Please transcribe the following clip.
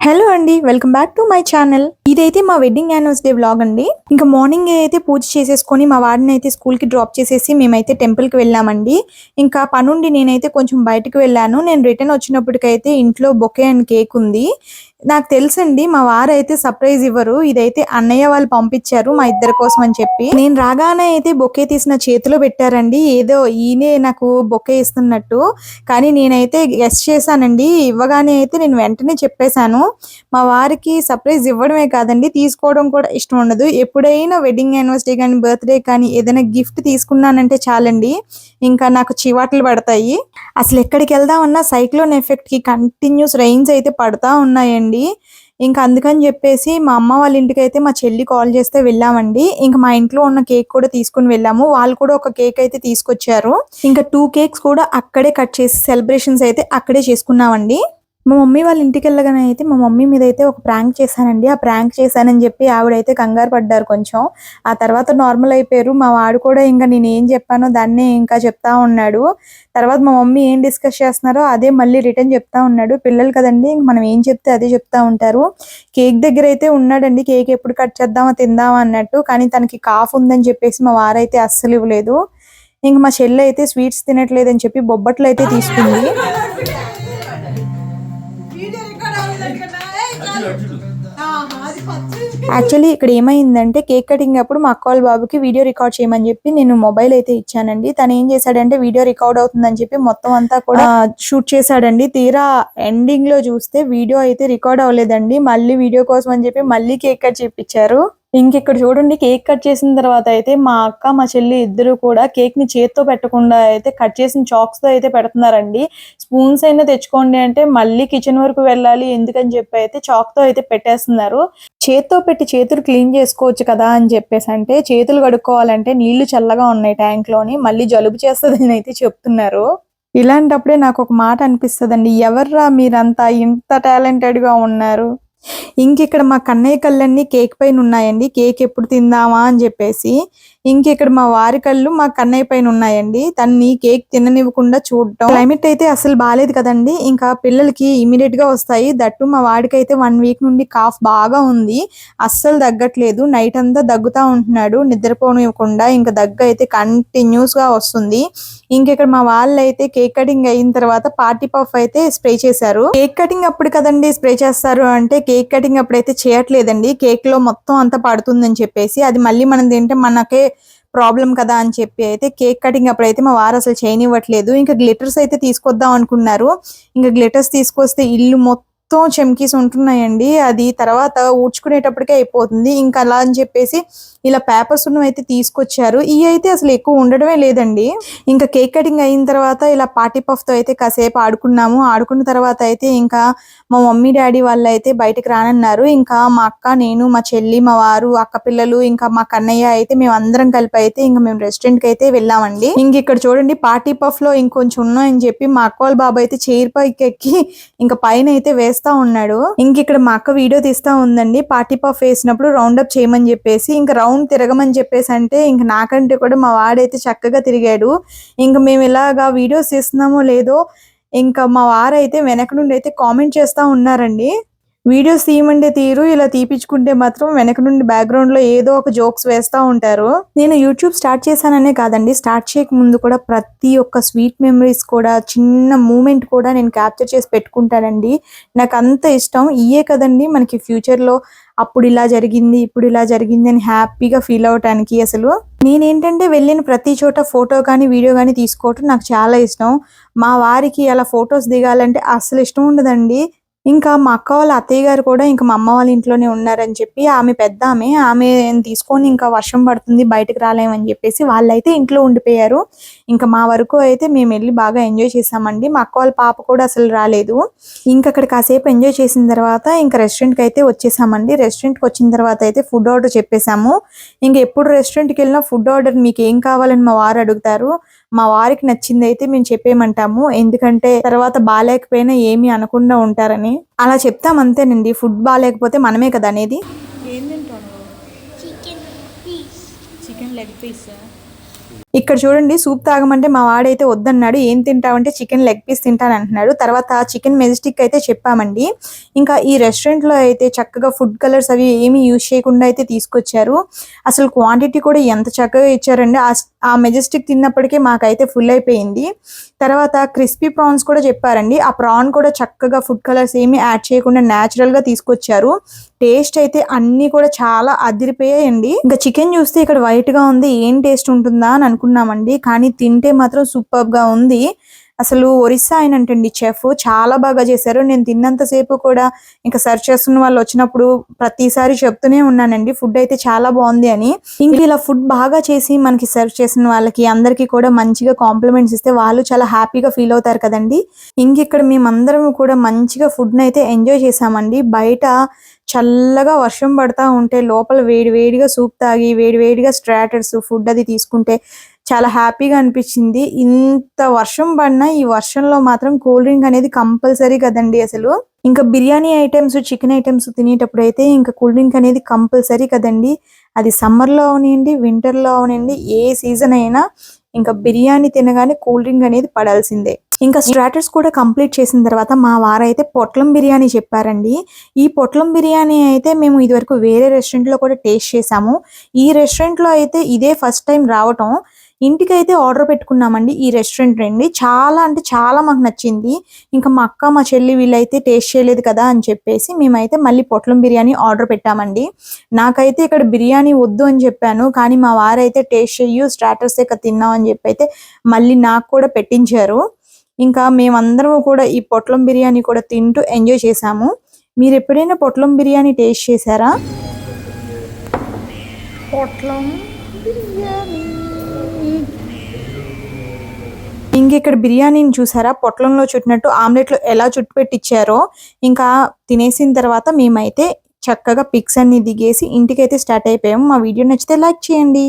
Hello అండి welcome back to my channel ఇదైతే మా వెడ్డింగ్ యానివర్సరీ వ్లాగ్ అండి. ఇంకా మార్నింగ్ అయితే పూజ చేసేసుకొని మా వాడిని అయితే స్కూల్కి డ్రాప్ చేసేసి మేమైతే టెంపుల్కి వెళ్ళామండి. ఇంకా పనుండి నేనైతే కొంచెం బయటకు వెళ్ళాను. నేను రిటర్న్ వచ్చినప్పటికైతే ఇంట్లో బొకే అండ్ కేక్ ఉంది. నాకు తెలుసండి మా వారు అయితే సర్ప్రైజ్ ఇవ్వరు. ఇదైతే అన్నయ్య వాళ్ళు పంపించారు మా ఇద్దరి కోసం అని చెప్పి. నేను రాగానే అయితే బొకే తీసిన చేతిలో పెట్టారండి. ఏదో ఈయనే నాకు బొకే ఇస్తున్నట్టు. కానీ నేనైతే గెస్ట్ చేశానండి. ఇవ్వగానే అయితే నేను వెంటనే చెప్పేశాను. మా వారికి సర్ప్రైజ్ ఇవ్వడమే కాదండి తీసుకోవడం కూడా ఇష్టం ఉండదు. ఎప్పుడైనా వెడ్డింగ్ యానివర్సరీ కానీ బర్త్డే కానీ ఏదైనా గిఫ్ట్ తీసుకున్నానంటే చాలండి. ఇంకా నాకు చివాట్లు పడతాయి. అసలు ఎక్కడికి వెళ్దామన్నా సైక్లోన్ ఎఫెక్ట్కి కంటిన్యూస్ రైన్స్ అయితే పడతా ఉన్నాయండి. ఇంకా అందుకని చెప్పేసి మా అమ్మ వాళ్ళ ఇంటికి అయితే మా చెల్లి కాల్ చేస్తే వెళ్ళామండి. ఇంకా మా ఇంట్లో ఉన్న కేక్ కూడా తీసుకుని వెళ్ళాము. వాళ్ళు కూడా ఒక కేక్ అయితే తీసుకొచ్చారు. ఇంకా టూ కేక్స్ కూడా అక్కడే కట్ చేసి సెలబ్రేషన్స్ అయితే అక్కడే చేసుకున్నామండి. మా మమ్మీ వాళ్ళ ఇంటికి వెళ్ళగానే అయితే మా మమ్మీ మీద అయితే ఒక ప్రాంక్ చేశానండి. ఆ ప్రాంక్ చేశానని చెప్పి ఆవిడైతే కంగారు పడ్డారు కొంచెం. ఆ తర్వాత నార్మల్ అయిపోయారు. మా వాడు కూడా ఇంకా నేను ఏం చెప్పానో దాన్నే ఇంకా చెప్తా ఉన్నాడు. తర్వాత మా మమ్మీ ఏం డిస్కస్ చేస్తున్నారో అదే మళ్ళీ రిటర్న్ చెప్తా ఉన్నాడు. పిల్లలు కదండి మనం ఏం చెప్తే అదే చెప్తా ఉంటారు. కేక్ దగ్గర అయితే ఉన్నాడండి. కేక్ ఎప్పుడు కట్ చేద్దామా తిందామా అన్నట్టు. కానీ తనకి కాఫ్ ఉందని చెప్పేసి మా వారైతే అస్సలు ఇవ్వలేదు. ఇంక మా చెల్లి అయితే స్వీట్స్ తినట్లేదని చెప్పి బొబ్బట్లు అయితే తీసుకుంది. యాక్చువల్లీ ఇక్కడ ఏమైందంటే కేక్ కటింగ్ అప్పుడు మా అక్క వాళ్ళ బాబుకి వీడియో రికార్డ్ చేయమని చెప్పి నేను మొబైల్ అయితే ఇచ్చానండి. తను ఏం చేశాడంటే వీడియో రికార్డ్ అవుతుందని చెప్పి మొత్తం అంతా కూడా షూట్ చేశాడండి. తీరా ఎండింగ్లో చూస్తే వీడియో అయితే రికార్డ్ అవ్వలేదండి. మళ్ళీ వీడియో కోసం అని చెప్పి మళ్ళీ కేక్ కట్ చేపించారు ఇంకిక్కడ చూడండి కేక్ కట్ చేసిన తర్వాత అయితే మా అక్క మా చెల్లి ఇద్దరు కూడా కేక్ని చేత్తో పెట్టకుండా అయితే కట్ చేసిన చాక్స్తో అయితే పెడుతున్నారండి. స్పూన్స్ అయినా తెచ్చుకోండి అంటే మళ్ళీ కిచెన్ వరకు వెళ్ళాలి ఎందుకని చెప్పి అయితే చాక్తో అయితే పెట్టేస్తున్నారు. చేత్తో పెట్టి చేతులు క్లీన్ చేసుకోవచ్చు కదా అని చెప్పేసి అంటే చేతులు కడుక్కోవాలంటే నీళ్ళు చల్లగా ఉన్నాయి ట్యాంక్లోని మళ్ళీ జలుబు చేస్తుంది అయితే చెప్తున్నారు. ఇలాంటప్పుడే నాకు ఒక మాట అనిపిస్తుందండి ఎవర్రా మీరంతా ఇంత టాలెంటెడ్గా ఇంక ఇక్కడ మా కన్నయ్య కళ్ళన్నీ కేక్ పైన ఉన్నాయండి. కేక్ ఎప్పుడు తిందామా అని చెప్పేసి ఇక్కడ మా వారి కళ్ళు మా కన్నయ్య పైన ఉన్నాయండి. తన్ని కేక్ తిననివ్వకుండా చూడటం. క్లైమేట్ అయితే అసలు బాగాలేదు కదండి. ఇంకా పిల్లలకి ఇమీడియట్గా వస్తాయి. దట్టు మా వాడికి అయితే వన్ వీక్ నుండి కాఫ్ బాగా ఉంది. అస్సలు తగ్గట్లేదు. నైట్ అంతా దగ్గుతా ఉంటున్నాడు. నిద్రపోనివ్వకుండా ఇంకా దగ్గు అయితే కంటిన్యూస్గా వస్తుంది. ఇంకెక్కడ మా వాళ్ళు అయితే కేక్ కటింగ్ అయిన తర్వాత పార్టీ పఫ్ అయితే స్ప్రే చేశారు. కేక్ కటింగ్ అప్పుడు కదండి స్ప్రే చేస్తారు అంటే కేక్ కటింగ్ అప్పుడు అయితే చేయట్లేదండి. కేక్లో మొత్తం అంతా పడుతుందని చెప్పేసి అది మళ్ళీ మనం తింటే మనకే ప్రాబ్లం కదా అని చెప్పి అయితే కేక్ కటింగ్ అప్పుడు అయితే మా వారు అసలు చేయనివ్వట్లేదు. ఇంకా గ్లిటర్స్ అయితే తీసుకొద్దాం అనుకున్నారు. ఇంకా గ్లిటర్స్ తీసుకొస్తే ఇల్లు మొత్తం చెమ్కీస్ ఉంటున్నాయండి. అది తర్వాత ఊడ్చుకునేటప్పటికే అయిపోతుంది. ఇంకా అలా అని చెప్పేసి ఇలా పేపర్స్ ఉన్నవి అయితే తీసుకొచ్చారు. ఇవి అయితే అసలు ఎక్కువ ఉండడమే లేదండి. ఇంకా కేక్ కటింగ్ అయిన తర్వాత ఇలా పార్టీ పఫ్తో అయితే కాసేపు ఆడుకున్నాము. ఆడుకున్న తర్వాత అయితే ఇంకా మా మమ్మీ డాడీ వాళ్ళు అయితే బయటకు రానన్నారు. ఇంకా మా అక్క నేను మా చెల్లి మా వారు అక్క పిల్లలు ఇంకా మా కన్నయ్య అయితే మేము అందరం కలిపి అయితే ఇంకా మేము రెస్టారెంట్కి అయితే వెళ్ళామండి. ఇంక ఇక్కడ చూడండి పార్టీ పఫ్లో ఇంకొంచెం ఉన్నాయని చెప్పి మా అక్క వాళ్ళ బాబు అయితే చైర్ పైకి ఎక్కి ఇంకా పైన అయితే చేస్తా ఉన్నాడు. ఇంక ఇక్కడ మా అక్క వీడియో తీస్తా ఉందండి. పార్టీ పఫ్ వేసినప్పుడు రౌండ్ అప్ చేయమని చెప్పేసి ఇంకా రౌండ్ తిరగమని చెప్పేసి అంటే ఇంక నాకంటే కూడా మా వాడైతే చక్కగా తిరిగాడు. ఇంకా మేము ఇలాగా వీడియోస్ తీస్తున్నామో లేదో ఇంకా మా వారైతే వెనక నుండి అయితే కామెంట్ చేస్తా ఉన్నారండి. వీడియోస్ తీయమంటే తీరు ఇలా తీపించుకుంటే మాత్రం వెనక నుండి బ్యాక్గ్రౌండ్లో ఏదో ఒక జోక్స్ వేస్తూ ఉంటారు. నేను యూట్యూబ్ స్టార్ట్ చేశాననే కాదండి స్టార్ట్ చేయక ముందు కూడా ప్రతి ఒక్క స్వీట్ మెమరీస్ కూడా చిన్న మూమెంట్ కూడా నేను క్యాప్చర్ చేసి పెట్టుకుంటానండి. నాకు అంత ఇష్టం ఇయే కదండి మనకి ఫ్యూచర్లో అప్పుడు ఇలా జరిగింది ఇప్పుడు ఇలా జరిగింది అని హ్యాపీగా ఫీల్ అవటానికి అసలు. నేనేంటంటే వెళ్ళిన ప్రతి చోట ఫోటో కానీ వీడియో కానీ తీసుకోవటం నాకు చాలా ఇష్టం. మా వారికి అలా ఫొటోస్ దిగాలంటే అసలు ఇష్టం ఉండదండి. ఇంకా మా అక్క వాళ్ళ అత్తయ్య గారు కూడా ఇంకా మా అమ్మ వాళ్ళ ఇంట్లోనే ఉన్నారని చెప్పి ఆమె పెద్ద ఆమె ఆమె తీసుకొని ఇంకా వర్షం పడుతుంది బయటకు రాలేమని చెప్పేసి వాళ్ళైతే ఇంట్లో ఉండిపోయారు. ఇంకా మా వరకు అయితే మేము వెళ్ళి బాగా ఎంజాయ్ చేసామండి. మా అక్క వాళ్ళ పాప కూడా అసలు రాలేదు. ఇంకా అక్కడ కాసేపు ఎంజాయ్ చేసిన తర్వాత ఇంకా రెస్టారెంట్కి అయితే వచ్చేసామండి. రెస్టారెంట్కి వచ్చిన తర్వాత అయితే ఫుడ్ ఆర్డర్ చెప్పేసాము ఇంకా ఎప్పుడు రెస్టారెంట్కి వెళ్ళినా ఫుడ్ ఆర్డర్ మీకు ఏం కావాలని మా వారు అడుగుతారు. మా వారికి నచ్చింది అయితే మేము చెప్పేయమంటాము. ఎందుకంటే తర్వాత బాగాలేకపోయినా ఏమీ అనకుండా ఉంటారని. అలా చెప్తాం అంతేనండి. ఫుడ్ బాగాలేకపోతే మనమే కదా అనేది. ఏం తింటాను చికెన్ లెగ్ పీస్ ఇక్కడ చూడండి సూప్ తాగమంటే మా వాడైతే వద్దన్నాడు. ఏం తింటావంటే చికెన్ లెగ్ పీస్ తింటాను అంటున్నాడు తర్వాత చికెన్ మెజెస్టిక్ అయితే చెప్పామండి. ఇంకా ఈ రెస్టారెంట్లో అయితే చక్కగా ఫుడ్ కలర్స్ అవి ఏమీ యూజ్ చేయకుండా అయితే తీసుకొచ్చారు. అసలు క్వాంటిటీ కూడా ఎంత చక్కగా ఇచ్చారండి. ఆ- ఆ మెజెస్టిక్ తిన్నప్పటికీ మాకైతే ఫుల్ అయిపోయింది. తర్వాత క్రిస్పీ ప్రాన్స్ కూడా చెప్పారండి. ఆ ప్రాన్ కూడా చక్కగా ఫుడ్ కలర్స్ ఏమీ యాడ్ చేయకుండా న్యాచురల్గా తీసుకొచ్చారు. టేస్ట్ అయితే అన్ని కూడా చాలా అదిరిపోయాయండి. ఇంకా చికెన్ చూస్తే ఇక్కడ వైట్గా ఉంది. ఏం టేస్ట్ ఉంటుందా అని అనుకున్నామండి. కానీ తింటే మాత్రం సూపర్గా ఉంది. అసలు ఒరిస్సా ఆయన అంటండి చెఫ్ చాలా బాగా చేశారు. నేను తిన్నంతసేపు కూడా ఇంకా సర్చ్ చేస్తున్న వాళ్ళు వచ్చినప్పుడు ప్రతిసారి చెప్తూనే ఉన్నానండి ఫుడ్ అయితే చాలా బాగుంది అని. ఇంకా ఇలా ఫుడ్ బాగా చేసి మనకి సర్వ్ చేసిన వాళ్ళకి అందరికీ కూడా మంచిగా కాంప్లిమెంట్స్ ఇస్తే వాళ్ళు చాలా హ్యాపీగా ఫీల్ అవుతారు కదండి. ఇంక ఇక్కడ మేమందరం కూడా మంచిగా ఫుడ్ అయితే ఎంజాయ్ చేసామండి బయట చల్లగా వర్షం పడతా ఉంటే లోపల వేడి వేడిగా సూప్ తాగి వేడి వేడిగా స్ట్రాటర్స్ ఫుడ్ అది తీసుకుంటే చాలా హ్యాపీగా అనిపించింది. ఇంత వర్షం పడినా ఈ వర్షంలో మాత్రం కూల్ డ్రింక్ అనేది కంపల్సరీ కదండి అసలు. ఇంకా బిర్యానీ ఐటమ్స్ చికెన్ ఐటమ్స్ తినేటప్పుడు అయితే ఇంకా కూల్ డ్రింక్ అనేది కంపల్సరీ కదండి. అది సమ్మర్లో అవనివ్వండి వింటర్లో అవనివ్వండి ఏ సీజన్ అయినా ఇంకా బిర్యానీ తినగానే కూల్ డ్రింక్ అనేది పడాల్సిందే. ఇంకా స్ట్రాటర్స్ కూడా కంప్లీట్ చేసిన తర్వాత మా వారైతే పొట్లం బిర్యానీ చెప్పారండి. ఈ పొట్లం బిర్యానీ అయితే మేము ఇదివరకు వేరే రెస్టారెంట్లో కూడా టేస్ట్ చేసాము ఈ రెస్టారెంట్లో అయితే ఇదే ఫస్ట్ టైం రావటం. ఇంటికి అయితే ఆర్డర్ పెట్టుకున్నామండి ఈ రెస్టారెంట్ రండి. చాలా అంటే చాలా మాకు నచ్చింది. ఇంకా మా అక్క మా చెల్లి వీళ్ళైతే టేస్ట్ చేయలేదు కదా అని చెప్పేసి మేమైతే మళ్ళీ పొట్లం బిర్యానీ ఆర్డర్ పెట్టామండి. నాకైతే ఇక్కడ బిర్యానీ వద్దు అని చెప్పాను. కానీ మా వారైతే టేస్ట్ చెయ్యు స్టార్టర్స్ ఇక తిన్నాం అని చెప్పి అయితే మళ్ళీ నాకు కూడా పెట్టించారు. ఇంకా మేమందరము కూడా ఈ పొట్లం బిర్యానీ కూడా తింటూ ఎంజాయ్ చేసాము మీరు ఎప్పుడైనా పొట్లం బిర్యానీ టేస్ట్ చేశారా? పొట్లం బిర్యానీ. ఇంక ఇక్కడ బిర్యానీని చూసారా? పొట్లంలో చుట్టినట్టు ఆమ్లెట్లో ఎలా చుట్టు పెట్టించారో ఇంకా తినేసిన తర్వాత మేమైతే చక్కగా పిక్స్ అన్ని దిగేసి ఇంటికైతే స్టార్ట్ అయిపోయాము. మా వీడియో నచ్చితే లైక్ చేయండి.